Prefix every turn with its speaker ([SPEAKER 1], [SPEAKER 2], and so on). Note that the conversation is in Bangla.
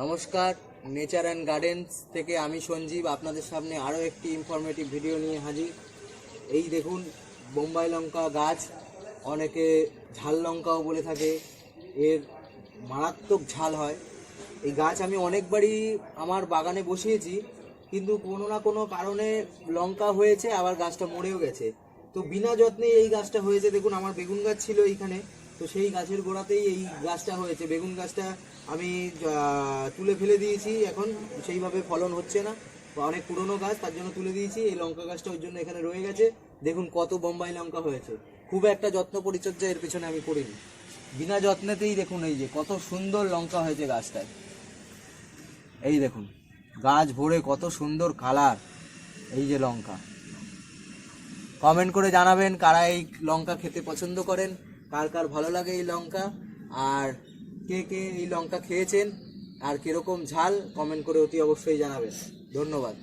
[SPEAKER 1] নমস্কার নেচার অ্যান্ড গার্ডেন্স থেকে আমি সঞ্জীব, আপনাদের সামনে আরও একটি ইনফরমেটিভ ভিডিও নিয়ে হাজির। এই দেখুন, বোম্বাই লঙ্কা গাছ, অনেকে ঝাল লঙ্কাও বলে থাকে, এর মারাত্মক ঝাল হয়। এই গাছ আমি অনেকবারই আমার বাগানে বসিয়েছি, কিন্তু কোনো না কোনো কারণে লঙ্কা হয়েছে, আবার গাছটা মরেও গেছে। তো বিনা যত্নে এই গাছটা হয়েছে, দেখুন, আমার বেগুন গাছ ছিল এইখানে। তো সেই গাছের গোড়াতেই এই গাছটা হয়েছে। বেগুন গাছটা আমি তুলে ফেলে দিয়েছি এখন। সেইভাবে ফলন হচ্ছে না। অনেক পুরনো গাছ, তার জন্য তুলে দিয়েছি। এই লঙ্কা গাছটা ওর জন্য এখানে রয়ে গেছে। দেখুন কত বোম্বাই লঙ্কা হয়েছে। খুব একটা যত্ন পরিচর্যা এর পেছনে আমি করিনি। বিনা যত্নেতেই দেখুন এই যে কত সুন্দর লঙ্কা হয়েছে গাছটায়। এই দেখুন, গাছ ভরে কত সুন্দর কালার এই যে লঙ্কা। কমেন্ট করে জানাবেন কারা এই লঙ্কা খেতে পছন্দ করেন। কার কার ভালো লাগে এই লঙ্কা? আর কে কে এই লঙ্কা খেয়েছেন? আর কীরকম ঝাল? কমেন্ট করে অতি অবশ্যই জানাবেন। ধন্যবাদ।